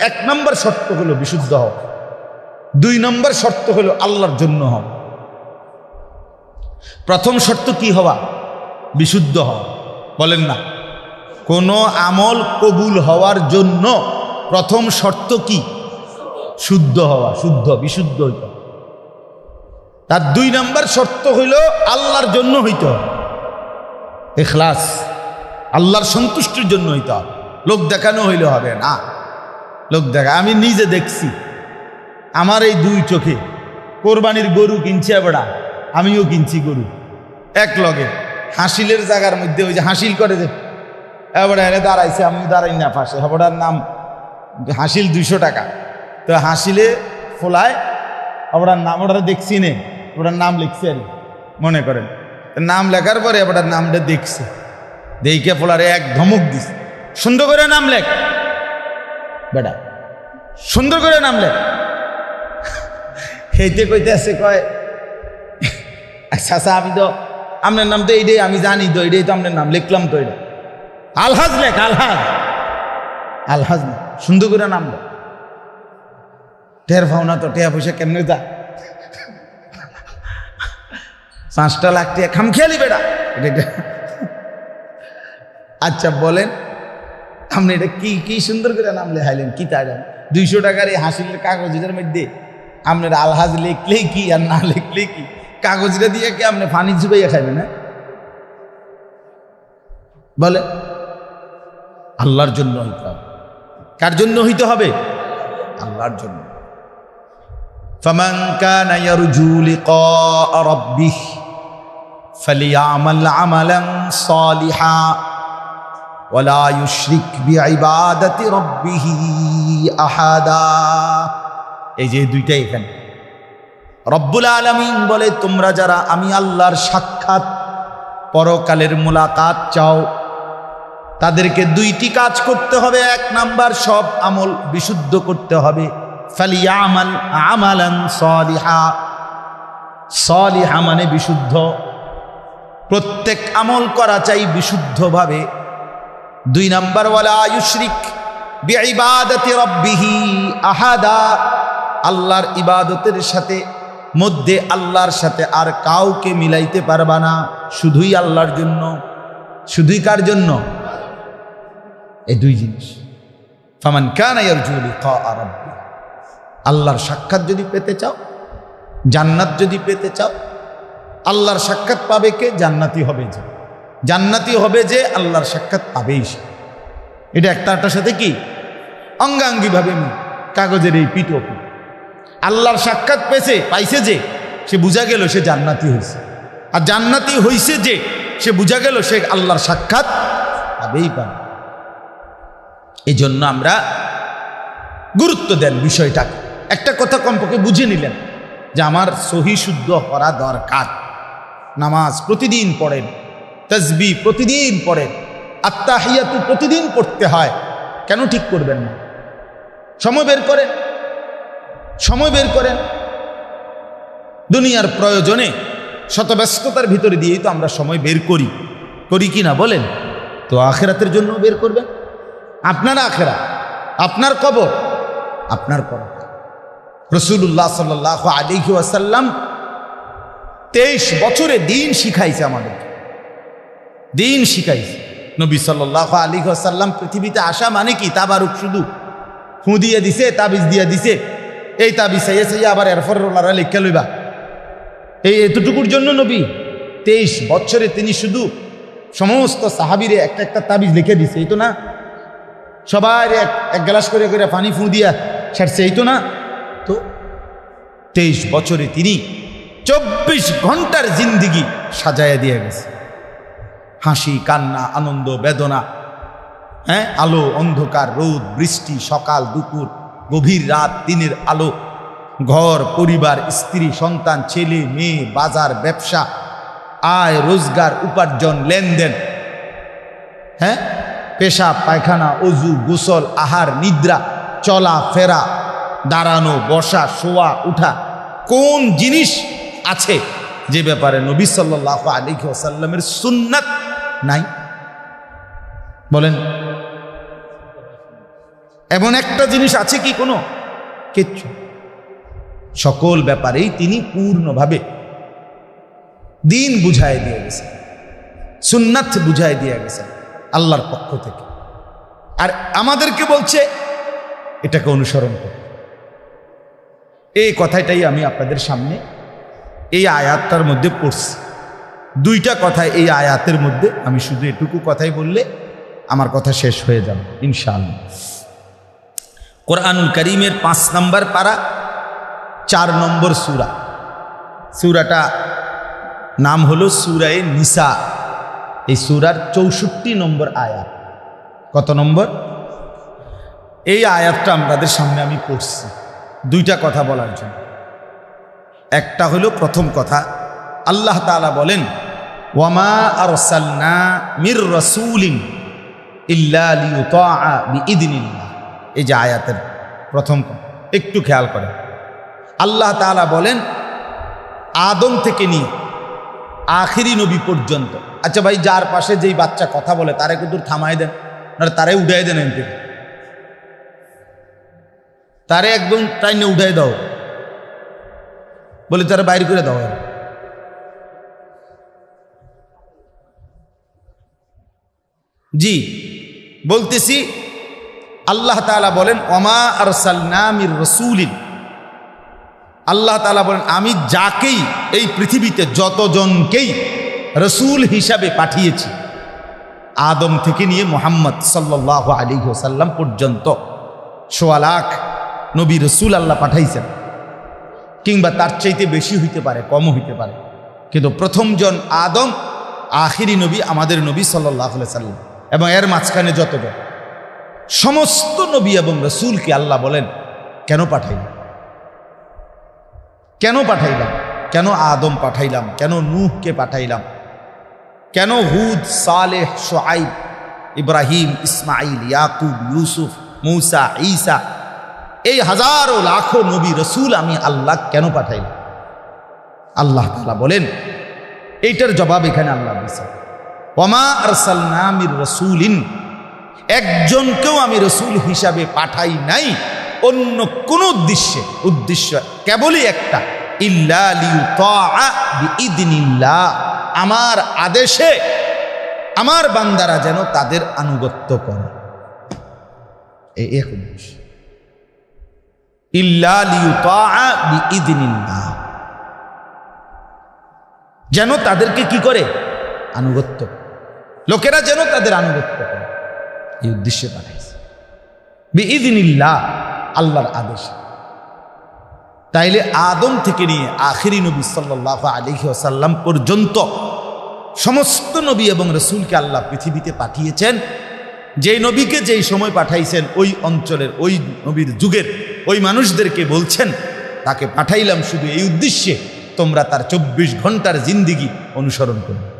এক নম্বর শর্ত হলো বিশুদ্ধ হও। দুই নম্বর শর্ত হলো আল্লাহর জন্য হও। প্রথম শর্ত কি হওয়া? বিশুদ্ধ হওয়া বলেন না। কোনো আমল কবুল হওয়ার জন্য প্রথম শর্ত কি? শুদ্ধ হওয়া, শুদ্ধ, বিশুদ্ধ হইতে। তার দুই নম্বর শর্ত হইল আল্লাহর জন্য হইতে এখলাস, আল্লাহর সন্তুষ্টির জন্য হইতে লোক দেখানো হইলে হবে না। লোক দেখা, আমি নিজে দেখছি। আমার এই দুই চোখে, কোরবানির গরু কিনছে বেড়া আমিও কিনছি গরু। এক লগে, হাসিলের জায়গার মধ্যে ওই যে হাসিল করে যে এবারে এনে দাঁড়াইছে আমি দাঁড়াই না পাশে। হবড়ার নাম হাসিল দুইশো টাকা। তো হাসিলে ফোলায় ওটার নাম ওটা দেখছি নে ওটার নাম লিখছি আর মনে করেন। নাম লেখার পরে ওটার নামটা দেখছে। দেখে ফোলারে এক ধমক দিস সুন্দর করে নাম লেখ। বেটা। সুন্দর করে নাম লেখ। হেইতে কইতে আছে কয় আচ্ছা আচ্ছা আমি তো আপনার নাম তো এইটাই আমি জানি তো এইটাই তো আপনার নাম লিখলাম তো এটা আলহাজ লেখ আলহাজ। আলহাজ সুন্দর করে নাম লেখ। টের ভাওনা তো টেয়া পয়সা কেমনে যা? পাঁচটা লাখ টাকা খামখেয়ালি এটা। আচ্ছা বলেন। আপনি এটা কি কি সুন্দর করে নাম লেখাইলেন কি তাই দুইশো টাকার এই হাসিলের কাগজের মধ্যে আপনার আলহাজ লিখলে কি আর না লিখলে কি কাগজটা দিয়ে কি আপনি ফানি চুবাইয়া খাইবেন হ্যাঁ বলে আল্লাহর জন্য হইতে হবে কার জন্য হইতে হবে আল্লাহর জন্য فمن كان يرجو لقاء ربه فليعمل عملا صالحا ওলা ইউশ্রিক বিআইবাদাতি রব্বিহি আহাদা। এই যে দুইটাই এখানে। রব্বুল আলমিন বলে, তোমরা যারা আমি আল্লাহর সাক্ষাৎ পরকালের মোলাকাত চাও, তাদেরকে দুইটি কাজ করতে হবে। এক নাম্বার, সব আমল বিশুদ্ধ করতে হবে। ফালিয়ামাল আমালান সলিহা। সলিহা মানে বিশুদ্ধ। প্রত্যেক আমল করা চাই বিশুদ্ধভাবে। দুই নাম্বার, ওয়ালা আয়ুশরিক আহাদা আল্লাহর ইবাদতের সাথে, মধ্যে আল্লাহর সাথে আর কাউকে মিলাইতে পারবা না, শুধুই আল্লাহর জন্য। শুধুই কার জন্য? এই দুই জিনিস। ফামান কানা আল্লাহর সাক্ষাৎ যদি পেতে চাও, জান্নাত যদি পেতে চাও, আল্লাহর সাক্ষাৎ পাবে কে? জান্নাতি হবে যে। জান্নাতি হবে যে আল্লাহর সাক্ষাৎ পাবেই সে। এটা একটা একটার সাথে কি? অঙ্গাঙ্গিভাবে। কাগজের এই পিটো আল্লাহর সাক্ষাৎ পেয়েছে, পাইছে যে, সে বুঝা গেল সে জান্নাতি হয়েছে। আর জান্নাতি হইছে যে, সে বুঝা গেল সে আল্লাহর সাক্ষাৎ পাবেই পাবে। এই জন্য আমরা গুরুত্ব দেন বিষয়টাকে। একটা কথা কমপক্ষে বুঝে নিলেন যে, আমার সহি শুদ্ধ করা দরকার। নামাজ প্রতিদিন পড়েন। তসবি প্রতিদিন পড়েন। আত্মাহিয়াতু প্রতিদিন পড়তে হয়। কেন ঠিক করবেন না? সময় বের করেন। সময় বের করেন। দুনিয়ার প্রয়োজনে শত ব্যস্ততার ভিতরে দিয়েই তো আমরা সময় বের করি। করি কি না বলেন? তো আখেরাতের জন্য বের করবেন। আপনার আখেরা, আপনার কবর আপনার কবর রসুল্লাহ সাল্লাহ আলিহি ওয়াসাল্লাম তেইশ বছরে দিন শিখাইছে আমাদেরকে। দিন শিখাইছে। নবী সাল্লাহ আলী আসাল্লাম পৃথিবীতে আসা মানে কি? তাবারুক শুধু। ফু দিয়ে দিছে, তাবিজ দিয়ে দিছে। এই তাবিজ সাইয়া সাইয়া আবার এরফর ওলারা লেখা লইবা। এই এতটুকুর জন্য নবী তেইশ বছরে তিনি শুধু সমস্ত সাহাবিরে একটা একটা তাবিজ লিখে দিছে। এই তো না? সবাই এক এক গ্লাস করে করে পানি ফু দিয়া ছাড়ছে। এই তো না? তো তেইশ বছরে তিনি চব্বিশ ঘণ্টার জিন্দিগি সাজায়া দিয়ে গেছে। হাসি, কান্না, আনন্দ, বেদনা হ্যাঁ? আলো, অন্ধকার, রোদ, বৃষ্টি, সকাল, দুপুর, গভীর রাত, দিনের আলো, ঘর, পরিবার, স্ত্রী, সন্তান, ছেলে, মেয়ে, বাজার, ব্যবসা, আয়, রোজগার, উপার্জন, লেনদেন হ্যাঁ? পেশা, পায়খানা, অজু, গোসল, আহার, নিদ্রা, চলা, ফেরা, দাঁড়ানো, বসা, শোয়া, উঠা, কোন জিনিস আছে যে ব্যাপারে নবী সাল্লাহ আলী ওসাল্লামের সুন্নাত নাই। বলেন, এমন একটা জিনিস আছে কি কোনো? কিচ্ছু। সকল ব্যাপারেই তিনি পূর্ণভাবে দিন বুঝায় দিয়ে গেছেন সুন্নাথ বুঝায় দিয়ে গেছেন আল্লাহর পক্ষ থেকে। আর আমাদেরকে বলছে, এটাকে অনুসরণ করো। এই কথাটাই আমি আপনাদের সামনে এই আয়াতটার মধ্যে পড়ছি। দুইটা কথা এই আয়াতের মধ্যে। আমি শুধু এটুকু কথাই বললে আমার কথা শেষ হয়ে যাবে, ইনশাআল্লাহ। কোরআনুল করিমের পাঁচ নম্বর পারা, চার নম্বর সুরা। সুরাটা নাম হলো সুরায়ে নিসা। এই সুরার চৌষট্টি নম্বর আয়াত। কত নম্বর? এই আয়াতটা আমাদের সামনে আমি পড়ছি। দুইটা কথা বলার জন্য। একটা হলো প্রথম কথা, আল্লাহ তালা বলেন ওয়ামা আরসালনা মির রাসূলিন বিইذনিল্লাহ এই যে আয়াতের প্রথম একটু খেয়াল করেন। আল্লাহ তাআলা বলেন, আদম থেকে নিয়ে আখিরি নবী পর্যন্ত আচ্ছা ভাই, যার পাশে যেই বাচ্চা কথা বলে, তারে কিন্তু থামাই দেন না তারে উঠাই দেন থেকে তারে একদম টাইনে উঠাই দাও। বলে তারা বাইর করে দাও। জি, বলতেছি, আল্লাহ তাআলা বলেন, ওমা আর সালনামির রসুলিন। আল্লাহ তাআলা বলেন, আমি যাকেই এই পৃথিবীতে যতজনকেই রসুল হিসাবে পাঠিয়েছি, আদম থেকে নিয়ে মোহাম্মদ সাল্লাহ আলী সাল্লাম পর্যন্ত সোয়া লাখ নবী রসুল আল্লাহ পাঠাইছেন। কিংবা তার চাইতে বেশি হইতে পারে, কমও হইতে পারে। কিন্তু প্রথমজন আদম, আখিরি নবী আমাদের নবী সাল্লাহ সাল্লাম এবং এর মাঝখানে যতজন সমস্ত নবী এবং রসুলকে আল্লাহ বলেন, কেন পাঠাইলাম? কেন পাঠাইলাম? কেন আদম পাঠাইলাম? কেন নূহকে পাঠাইলাম? কেন হুদ, সালেহ সোহাইব ইব্রাহিম ইসমাইল ইয়াকুব, ইউসুফ, মৌসা, ঈসা, এই হাজারো লাখো নবী, রসুল আমি আল্লাহ কেন পাঠাইলাম? আল্লাহ তালা বলেন, এইটার জবাব এখানে আল্লাহ দিছে ওমা আরসালনামির রসুলিন। একজনকেও আমি রসুল হিসাবে পাঠাই নাই, অন্য কোন উদ্দেশ্যে। উদ্দেশ্য কেবলই একটা, ইল্লা আমার আদেশে আমার বান্দারা যেন তাদের আনুগত্য করে। এই এক উদ্দেশ্য। যেন তাদেরকে কি করে? আনুগত্য লোকেরা যেন তাদের আনুগত্য করে। এই উদ্দেশ্যে পাঠাইছে। বিইদিনিল্লাহ আল্লাহর আদেশ। তাইলে আদম থেকে নিয়ে আখিরি নবী সাল্লাহ আলিহি আসাল্লাম পর্যন্ত সমস্ত নবী এবং রসুলকে আল্লাহ পৃথিবীতে পাঠিয়েছেন। যেই নবীকে যেই সময় পাঠাইছেন, ওই অঞ্চলের, ওই নবীর যুগের, ওই মানুষদেরকে বলছেন, তাকে পাঠাইলাম শুধু এই উদ্দেশ্যে তোমরা তার চব্বিশ ঘণ্টার জিন্দিগি অনুসরণ করো।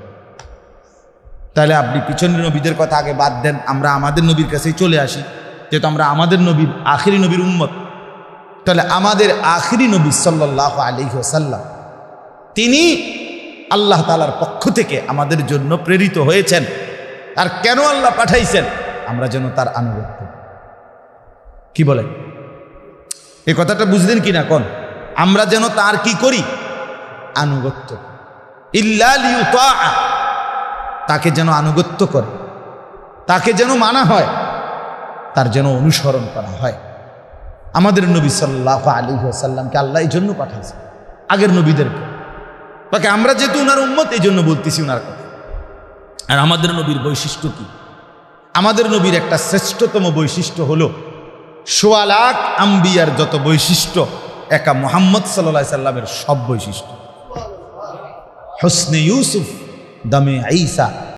তাহলে আপনি পিছনের নবীদের কথা আগে বাদ দেন, আমরা আমাদের নবীর কাছেই চলে আসি, যেহেতু আমরা আমাদের নবীর আখিরি নবীর উম্মত। তাহলে আমাদের আখিরি নবী সাল্লাহ আলী সাল্লাম তিনি আল্লাহ তালার পক্ষ থেকে আমাদের জন্য প্রেরিত হয়েছেন। আর কেন আল্লাহ পাঠাইছেন? আমরা যেন তার আনুগত্য কি বলেন এ কথাটা বুঝলেন কি না কোন? আমরা যেন তার কি করি? আনুগত্য ইল্লা তাকে যেন আনুগত্য করে, তাকে যেন মানা হয়, তার যেন অনুসরণ করা হয়। আমাদের নবী সাল্লাহ আলী সাল্লামকে আল্লাহ এই জন্য পাঠাইছে আগের নবীদেরকে। তাকে আমরা যেহেতু উনার উম্মত, এই জন্য বলতেছি উনার কথা। আর আমাদের নবীর বৈশিষ্ট্য কি? আমাদের নবীর একটা শ্রেষ্ঠতম বৈশিষ্ট্য হলো, সোয়া লাখ আম্বিয়ার যত বৈশিষ্ট্য, একা মোহাম্মদ সাল্লা সাল্লামের সব বৈশিষ্ট্য। হোসনে ইউসুফ দমে আইসা